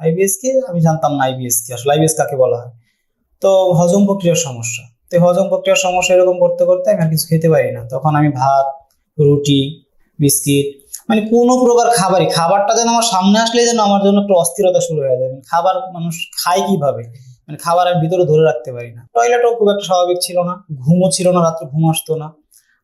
IBS কি? আমি জানতাম না আইবিএস কি। আসলে আইবিএস কাকে বলা হয়? তো হজম প্রক্রিয়ার সমস্যা। তো হজম প্রক্রিয়ার সমস্যা এরকম করতে করতে আমি আর কিছু খেতে পারি না। তখন আমি ভাত, রুটি, বিস্কিট মানে কোনো প্রকার খাবারই, খাবারটা যেন আমার সামনে আসলে যেন আমার জন্য একটু অস্থিরতা শুরু হয়ে যায়। মানে খাবার মানুষ খায় কীভাবে? মানে খাবার আমি ভিতরে ধরে রাখতে পারি না। টয়লেটও খুব একটা স্বাভাবিক ছিল না। ঘুমও ছিল না, রাত্রে ঘুম আসতো না।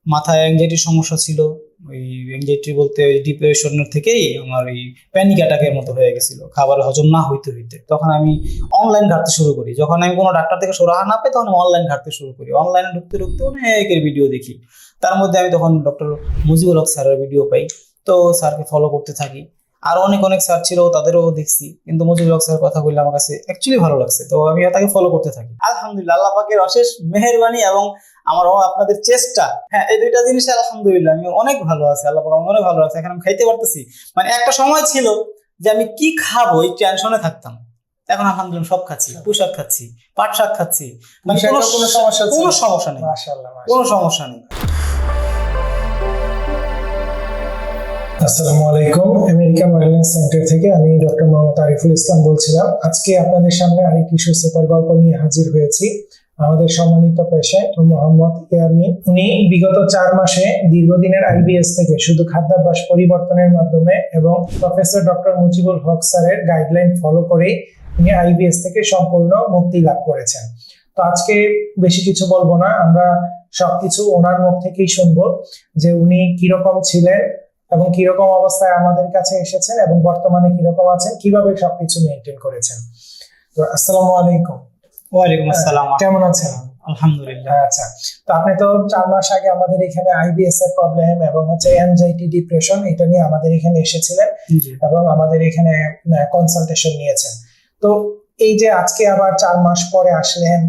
মাথায় অ্যাংজাইটির সমস্যা ছিল। ওই এনজাইটি বলতে ওই ডিপ্রেশনের থেকেই আমার ওই প্যানিক অ্যাটাকের মতো হয়ে গেছিল। খাবার হজম না হইতে হইতে। তখন আমি অনলাইন ঘাটতে শুরু করি। যখন আমি কোনো ডাক্তার থেকে সরাহা না পাই তখন অনলাইন ঘাটতে শুরু করি। অনলাইনে ঢুকতে ঢুকতে অনেকের ভিডিও দেখি। তার মধ্যে আমি তখন ডক্টর মুজিবুল হক স্যারের ভিডিও পাই। তো স্যারকে ফলো করতে থাকি। আর অনেক অনেক স্যার ছিল তাদেরও দেখছি। কিন্তু মুজিবুল হক স্যারের কথা বললে আমার কাছে অ্যাকচুয়ালি ভালো লাগছে। তো আমি তাকে ফলো করতে থাকি। আলহামদুলিল্লাহ আল্লাহ পাকের অশেষ মেহেরবানি এবং আমার আপনাদের চেষ্টা। হ্যাঁ এই দুইটা জিনিস আলহামদুলিল্লাহ আমি অনেক ভালো আছি আল্লাহ পাক অনেক ভালো আছে। এখন আমি খাইতে পারতেছি। মানে একটা সময় ছিল যে আমি কি খাব এই টেনশনে থাকতাম। এখন আলহামদুলিল্লাহ সব খাচ্ছি পোশাক খাচ্ছি পাট শাক খাচ্ছি। মানে কোনো সমস্যা কোনো সমস্যা নেই। কোনো সমস্যা নেই। আসসালামু আলাইকুম। আমেরিকান ওয়েলনেস সেন্টার থেকে আমি ডক্টর মোহাম্মদ আরিফুল ইসলাম বলছিলাম। আজকে আপনাদের সামনে আরেকটি সুস্থতার গল্প নিয়ে হাজির হয়েছি। আমাদের সম্মানিত পেশেন্ট মোহাম্মদ ইয়ামিন। উনি বিগত চার মাসে দীর্ঘদিনের আইবিএস থেকে শুধু খাদ্যাভ্যাস পরিবর্তনের মাধ্যমে এবং প্রফেসর ডক্টর মুজিবুল হক স্যারের গাইডলাইন ফলো করে উনি আইবিএস থেকে সম্পূর্ণ মুক্তি লাভ করেছেন। তো আজকে বেশি কিছু বলব না, আমরা সবকিছু ওনার মুখ থেকেই শুনব যে উনি কীরকম ছিলেন এবং কীরকম অবস্থায় আমাদের কাছে এসেছেন এবং বর্তমানে কীরকম আছেন কীভাবে সবকিছু মেনটেন করেছেন। তো আসসালামু আলাইকুম। ওয়ালাইকুম আসসালাম। কেমন আছেন? আলহামদুলিল্লাহ। আচ্ছা। তো আপনি তো চার মাস আগে আমাদের এখানে আইবিএস এর প্রবলেম এবং হচ্ছে অ্যাংজাইটি ডিপ্রেশন এটা নিয়ে আমাদের এখানে এসেছিলেন এবং আমাদের এখানে কনসালটেশন নিয়েছেন। তো এই যে আজকে আবার চার মাস পরে আসলেন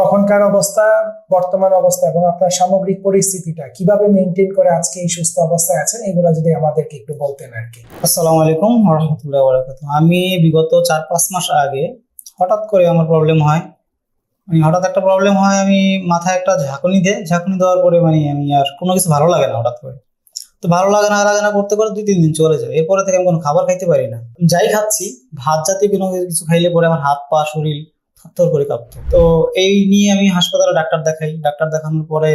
তখনকার অবস্থা, বর্তমান অবস্থা এবং আপনার সামগ্রিক পরিস্থিতিটা কীভাবে মেনটেন করে আজকে এই সুস্থ অবস্থায় আছেন, এগুলো যদি আমাদেরকে একটু বলতেন আর কি। আসসালামু আলাইকুম রহমতুল্লাহ আমি বিগত চার পাঁচ মাস আগে হঠাৎ করে আমার প্রবলেম হয়। মানে হঠাৎ একটা প্রবলেম হয়, আমি মাথায় একটা ঝাঁকুনি দিয়ে। ঝাঁকুনি দেওয়ার পরে মানে আমি আর কোনো কিছু ভালো লাগে না হঠাৎ করে। তো ভালো লাগে না লাগে না করতে করে দুই তিন দিন চলে যায়। এরপরে থেকে আমি কোনো খাবার খাইতে পারি না। যাই খাচ্ছি, ভাত জাতীয় কোনো কিছু খাইলে পরে আমার হাত পা শরীর থরথর করে কাঁপতো। তো এই নিয়ে আমি হাসপাতালে ডাক্তার দেখাই। ডাক্তার দেখানোর পরে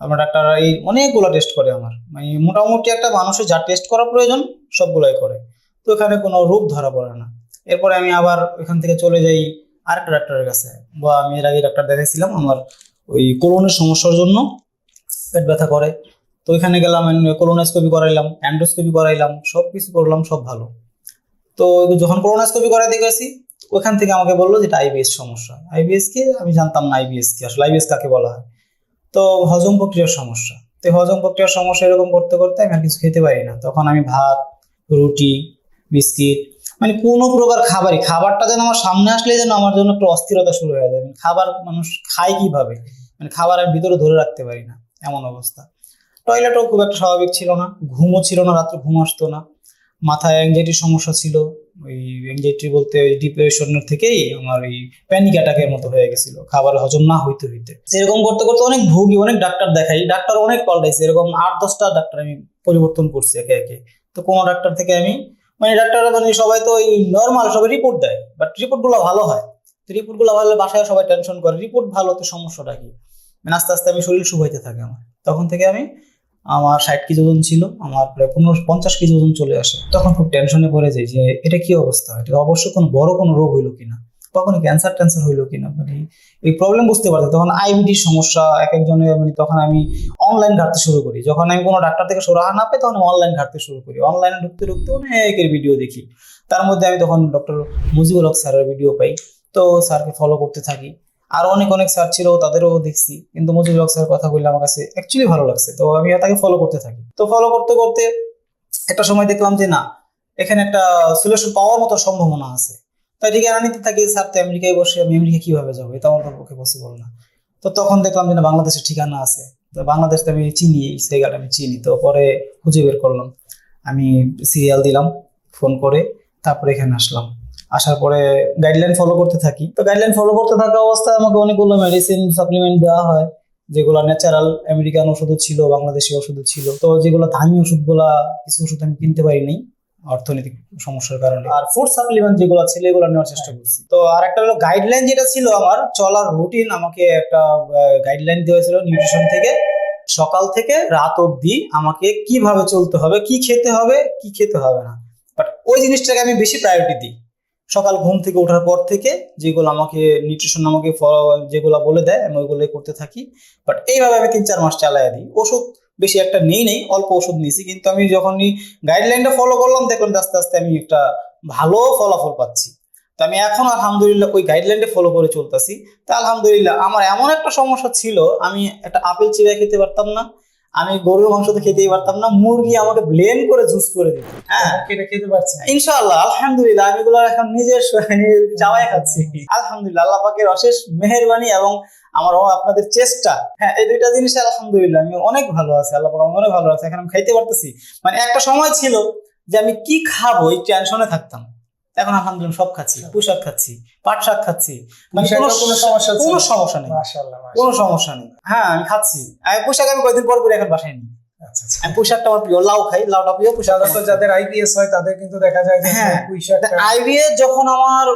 আমার ডাক্তার এই অনেকগুলো টেস্ট করে আমার। মানে মোটামুটি একটা মানুষের যা টেস্ট করা প্রয়োজন, সবগুলোই করে। তো এখানে কোনো রোগ ধরা পড়ে না। এরপরে আমি আবার এখান থেকে চলে যাই আরেকটা ডাক্তারের কাছে। বা আমি এর আগে ডাক্তার দেখাইছিলাম আমার ওই কোলনের সমস্যার জন্য। পেট ব্যথা করে। তো ওইখানে গেলাম কোলোনোস্কোপি করাইলাম অ্যান্ডোস্কোপি করাইলাম সব কিছু করলাম, সব ভালো। তো যখন কোলোনোস্কোপি করাইতে গেছি ওখান থেকে আমাকে বলল যে এটা আইবিএস সমস্যা। আইবিএস কি আমি জানতাম না আইবিএস কি। আসলে আইবিএস কাকে বলা হয়? তো হজম প্রক্রিয়ার সমস্যা। তো হজম প্রক্রিয়ার সমস্যা এরকম করতে করতে আমি আর কিছু খেতে পারি না। তখন আমি ভাত, রুটি, বিস্কিট মানে কোনো প্রকার খাবারই, খাবারটা যেন আমার সামনে আসলে যেন আমার জন্য একটু অস্থিরতা শুরু হয়ে যায়। মানে খাবার মানুষ খায় কীভাবে? মানে খাবার আমি ভিতরে ধরে রাখতে পারি না। এমন অবস্থা। টয়লেটও খুব একটা স্বাভাবিক ছিল না। ঘুমও ছিল না, রাত্রে ঘুম আসতো না। মাথায় অ্যাংজাইটির সমস্যা ছিল। ওই অ্যাংজাইটি বলতে ওই ডিপ্রেশনের থেকেই আমার ওই প্যানিক অ্যাটাকের মতো হয়ে গেছিল। খাবার হজম না হইতে হইতে। এরকম করতে করতে অনেক ভুগি, অনেক ডাক্তার দেখাই। ডাক্তার অনেক পাল্টাইছে। এরকম আট, দশটা ডাক্তার আমি পরিবর্তন করছি একে একে। তো কোনো ডাক্তার থেকে আমি মানে ডাক্তার মানে সবাই তো ওই নর্মাল সবাই রিপোর্ট দেয় বাট রিপোর্টগুলো ভালো হয়। তো রিপোর্টগুলো ভালো বাসায় সবাই টেনশন করে। রিপোর্ট ভালো, তো সমস্যাটা কি? মানে আস্তে আস্তে আমি শরীর শুভাইতে থাকে আমার। তখন থেকে আমি আমার ষাট কেজি ওজন ছিল, আমার প্রায় পনেরো, পঞ্চাশ কেজি ওজন চলে আসে। তখন খুব টেনশনে পড়ে যাই যে এটা কি অবস্থা? এটা অবশ্যই কোনো বড় কোনো রোগ হইল কিনা? কখনো ক্যান্সার ট্যান্সার হইল কিনা? মানে এই প্রবলেম বুঝতে পারছি তখন আইবিটির সমস্যা, এক একজনের মানে তখন আমি অনলাইন ঘাটতে শুরু করি। যখন আমি কোনো ডাক্তার থেকে সুরাহা না পাই তখন আমি অনলাইন ঘাটতে শুরু করি। অনলাইনে ঢুকতে ঢুকতে অনেকের ভিডিও দেখি। তার মধ্যে আমি তখন ডক্টর মুজিবুল হক স্যারের ভিডিও পাই। তো স্যারকে ফলো করতে থাকি। আর অনেক অনেক স্যার ছিল, তাদেরও দেখছি। কিন্তু মুজিবুল হক স্যারের কথা বললে আমার কাছে অ্যাকচুয়ালি ভালো লাগছে। তো আমি তাকে ফলো করতে থাকি। তো ফলো করতে করতে একটা সময় দেখলাম যে না, এখানে একটা সলিউশন পাওয়ার মতো সম্ভাবনা আছে। তাই ঠিকানা নিতে থাকি স্যার তো আমেরিকায় বসে, আমি আমেরিকা কীভাবে যাব? এটা আমার পক্ষে পসিবল না। তো তখন দেখলাম যে না, বাংলাদেশের ঠিকানা আছে। তো বাংলাদেশ তো আমি চিনি, এই জায়গাটা আমি চিনি। তো পরে খুঁজে বের করলাম। আমি সিরিয়াল দিলাম ফোন করে, তারপরে এখানে আসলাম। আসার পরে গাইডলাইন ফলো করতে থাকি। তো গাইডলাইন ফলো করতে থাকা অবস্থায় আমাকে অনেকগুলো মেডিসিন সাপ্লিমেন্ট দেওয়া হয়, যেগুলো ন্যাচারাল আমেরিকান ওষুধও ছিল, বাংলাদেশি ওষুধও ছিল। তো যেগুলো দামি ওষুধগুলা, কিছু ওষুধ আমি কিনতে পারিনি অর্থনৈতিক সমস্যার কারণে। আর ফুড সাপ্লিমেন্ট যেগুলো ছিল, এগুলো নেওয়ার চেষ্টা করছি। তো আর একটা হলো গাইডলাইন যেটা ছিল আমার, চলার রুটিন আমাকে একটা গাইডলাইন দেওয়া হয়েছিল নিউট্রিশন থেকে। সকাল থেকে রাত অবধি আমাকে কীভাবে চলতে হবে, কি খেতে হবে, কি খেতে হবে না। বাট ওই জিনিসটাকে আমি বেশি প্রায়োরিটি দিই। সকাল ঘুম থেকে ওঠার পর থেকে যেগুলো আমাকে নিউট্রিশন আমাকে যেগুলো বলে দেয়, আমি ওইগুলোই করতে থাকি। বাট এইভাবে আমি তিন চার মাস চালায় দিই। ওষুধ বেশি একটা নেই নেই, অল্প ওষুধ নিয়েছি। কিন্তু আমি যখনই গাইডলাইনটা ফলো করলাম, দেখলাম আস্তে আস্তে আমি একটা ভালো ফলাফল পাচ্ছি। তো আমি এখন আলহামদুলিল্লাহ ওই গাইডলাইনটা ফলো করে চলতেছি। তা আলহামদুলিল্লাহ, আমার এমন একটা সমস্যা ছিল, আমি একটা আপেল চিবাই খেতে পারতাম না। আমি গরুর মাংস তো খেতেই পারতাম না মুরগি আমাকে ব্লেন্ড করে জুস করে দিত। হ্যাঁ? কেটে খেতে পারছেন ইনশাআল্লাহ আলহামদুলিল্লাহ আমি এগুলো এখন নিজের চাওয়াই খাচ্ছি। আলহামদুলিল্লাহ আল্লাহ পাকের অশেষ মেহেরবানি এবং আমার আপনাদের চেষ্টা। হ্যাঁ এই দুইটা জিনিস আলহামদুলিল্লাহ আমি অনেক ভালো আছি আল্লাহ পাক আমাকে অনেক ভালো আছে এখন আমি খাইতে পারতেছি। মানে একটা সময় ছিল যে আমি কি খাব এই টেনশনে থাকতাম। এখন আলহামদুলিল্লাহ সব খাচ্ছি পুষাক খাচ্ছি পাট শাক খাচ্ছি। মানে কোনো সমস্যা কোনো সমস্যা নেই। কোনো সমস্যা নেই। হ্যাঁ আমি খাচ্ছি। পোশাক আমি কয়েকদিন পর করে এখন বাসায় নিই। আচ্ছা আচ্ছা। আমি পোশাকটা আমার প্রিয় লাউ খাই লাউটা প্রিয় পোশাক সাধারণত যাদের আইপিএস হয় তাদের কিন্তু দেখা যায় যে হ্যাঁ। আইবিএস যখন আমার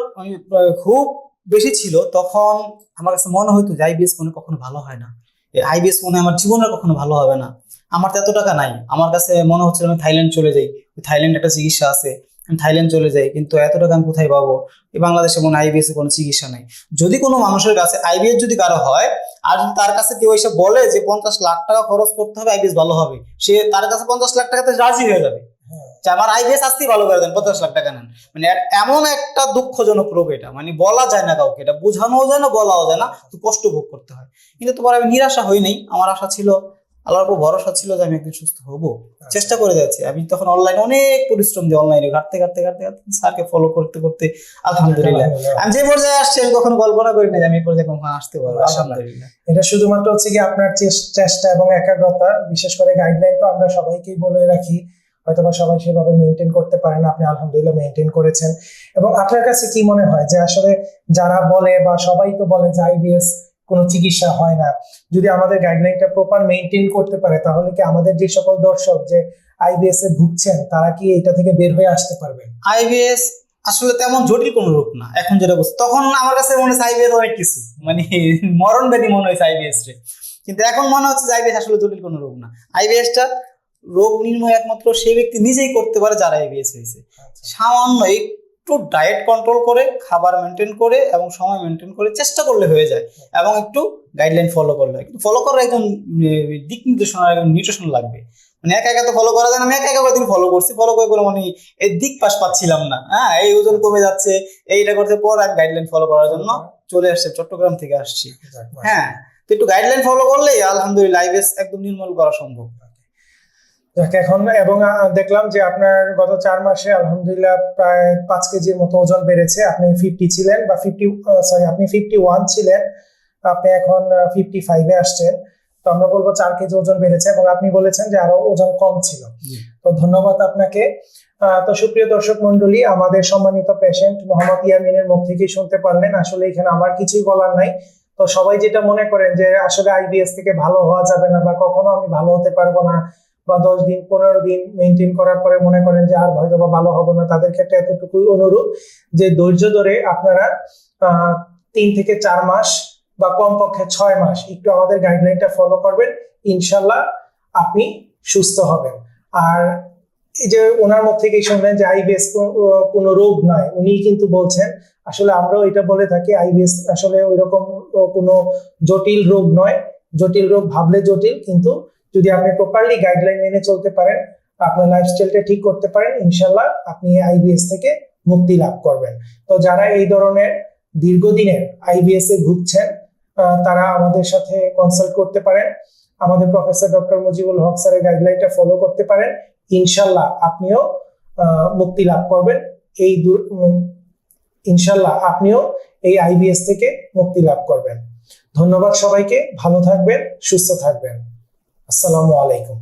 খুব বেশি ছিল তখন আমার কাছে মনে হতো যে আইবিএস মনে কখনো ভালো হয় না। আইবিএস মনে আমার জীবনে কখনো ভালো হবে না। আমার তো এত টাকা নাই। আমার কাছে মনে হচ্ছিল আমি থাইল্যান্ড চলে যাই। থাইল্যান্ড একটা চিকিৎসা আছে। আমি থাইল্যান্ড চলে যাই কিন্তু এত টাকা আমি কোথায় পাবো? এই বাংলাদেশে মনে আইবিএস এর কোনো চিকিৎসা নাই। যদি কোনো মানুষের কাছে আইবিএস যদি কারও হয় আর তার কাছে কেউ এসে বলে যে পঞ্চাশ লাখ টাকা খরচ করতে হবে আইবিএস ভালো হবে। সে তার কাছে পঞ্চাশ লাখ টাকাতে রাজি হয়ে যাবে। হ্যাঁ। যে আমার আইবিএস আসতেই ভালো করে দেন পঞ্চাশ লাখ টাকা নেন। মানে এমন একটা দুঃখজনক রোগ এটা। মানে বলা যায় না কাউকে এটা বোঝানোও যায় না বলাও যায় না। তো কষ্ট ভোগ করতে হয়। কিন্তু তোমার আমি নিরাশা হই নাই। আমার আশা ছিল আল্লাহর উপর ভরসা ছিল যে আমি একদিন সুস্থ হব। চেষ্টা করে যাচ্ছি। আমি তখন অনলাইনে অনেক পরিশ্রম দিই অনলাইনে ঘাটতে ঘাটতে ঘাটতে ঘাটতে স্যারকে ফলো করতে করতে আলহামদুলিল্লাহ। আমি যে পর্যায়ে আসছি আমি কখনো কল্পনা করি না আমি এই পর্যায়ে কখনো আসতে পারব। আলহামদুলিল্লাহ। এটা শুধুমাত্র হচ্ছে কি আপনার চেষ্টা এবং একাগ্রতা বিশেষ করে গাইডলাইন তো আমরা সবাইকেই বলে রাখি। হয়তোবা সবাই সেভাবে মেনটেন করতে পারে না আপনি আলহামদুলিল্লাহ মেনটেন করেছেন। এবং আপনার কাছে কি মনে হয়? যে আসলে যারা বলে বা সবাই তো বলে যে আইবিএস কোনো চিকিৎসা হয় না। যদি আমাদের গাইডলাইনটা প্রপার মেনটেন করতে পারে তাহলে কি আমাদের যে সকল দর্শক যে আইবিএস এ ভুগছেন তারা কি এটা থেকে বের হয়ে আসতে পারবেন? আইবিএস আসলে তেমন জটিল কোনো রোগ না এখন যেটা বলছি তখন আমার কাছে মনে হচ্ছে আইবিএস অনেক কিছু মানে মরণ ব্যাধি মনে হয়েছে আইবিএস রে। কিন্তু এখন মনে হচ্ছে যে আইবিএস আসলে জটিল কোনো রোগ না। আইবিএসটা রোগ নির্ণয় একমাত্র সেই ব্যক্তি নিজেই করতে পারে যারা আইবিএস হয়েছে। সামান্য একটু ডায়েট কন্ট্রোল করে খাবার মেনটেন করে এবং সময় মেনটেন করে চেষ্টা করলে হয়ে যায় এবং একটু গাইডলাইন ফলো করলে। কিন্তু ফলো করার একজন দিক নির্দেশনা একজন নিউট্রিশন লাগবে। মানে একা একা তো ফলো করা যায় না আমি একা একা কয়েকদিন ফলো করছি ফলো করে করে মানে এই দিক পাশ পাচ্ছিলাম না। হ্যাঁ এই ওজন কমে যাচ্ছে এইটা করতে পর আমি গাইডলাইন ফলো করার জন্য চলে আসছে চট্টগ্রাম থেকে আসছি। হ্যাঁ তো একটু গাইডলাইন ফলো করলেই আলহামদুলিল্লাহ আইবিএস একদম নির্মূল করা সম্ভব। এখন এবং দেখলাম যে আপনার গত চার মাসে আলহামদুলিল্লাহ প্রায় পাঁচ কেজির মতো ওজন বেড়েছে। আপনি ফিফটি ছিলেন বা ফিফটি সরি আপনি ফিফটি ওয়ান ছিলেন। আপনি এখন ফিফটি ফাইভে আসছেন। তো আমরা বলব চার কেজি ওজন বেড়েছে এবং আপনি বলেছেন যে আরও ওজন কম ছিল। তো ধন্যবাদ আপনাকে। আহ, তো সুপ্রিয় দর্শক মন্ডলী আমাদের সম্মানিত পেশেন্ট মোহাম্মদ ইয়ামিনের মুখ থেকেই শুনতে পারলেন। আসলে এখানে আমার কিছুই বলার নাই। তো সবাই যেটা মনে করেন যে আসলে আইবিএস থেকে ভালো হওয়া যাবে না বা কখনো আমি ভালো হতে পারব না বা দশ দিন, পনেরো দিন মেনটেন করার পরে মনে করেন যে আর হয়তো বা ভালো হবে না, তাদের ক্ষেত্রে এতটুকুই অনুরোধ যে ধৈর্য ধরে আপনারা তিন থেকে চার মাস বা কমপক্ষে ছয় মাস একটু আমাদের গাইডলাইনটা ফলো করবেন, ইনশাল্লাহ আপনি সুস্থ হবেন। আর এই যে ওনার মুখ থেকেই শুনলেন যে আইবিএস কোনো রোগ নয় উনি কিন্তু বলছেন, আসলে আমরাও এটা বলে থাকি আইবিএস আসলে ওইরকম কোনো জটিল রোগ নয়, জটিল রোগ ভাবলে জটিল, কিন্তু যদি আপনি প্রপারলি গাইডলাইন মেনে চলতে পারেন, আপনার লাইফস্টাইলটা ঠিক করতে পারেন ইনশাল্লাহ আপনি আইবিএস থেকে মুক্তি লাভ করবেন। তো যারা এই ধরনের দীর্ঘদিনের আইবিএস এ ভুগছেন তারা আমাদের সাথে কনসাল্ট করতে পারেন। আমাদের প্রফেসর ডক্টর মুজিবুল হক স্যারের গাইডলাইনটা ফলো করতে পারেন। ইনশাল্লাহ আপনিও মুক্তি লাভ করবেন। এই ইনশাল্লাহ আপনিও এই আইবিএস থেকে মুক্তি লাভ করবেন। ধন্যবাদ সবাইকে। ভালো থাকবেন, সুস্থ থাকবেন। আসসালামু আলাইকুম।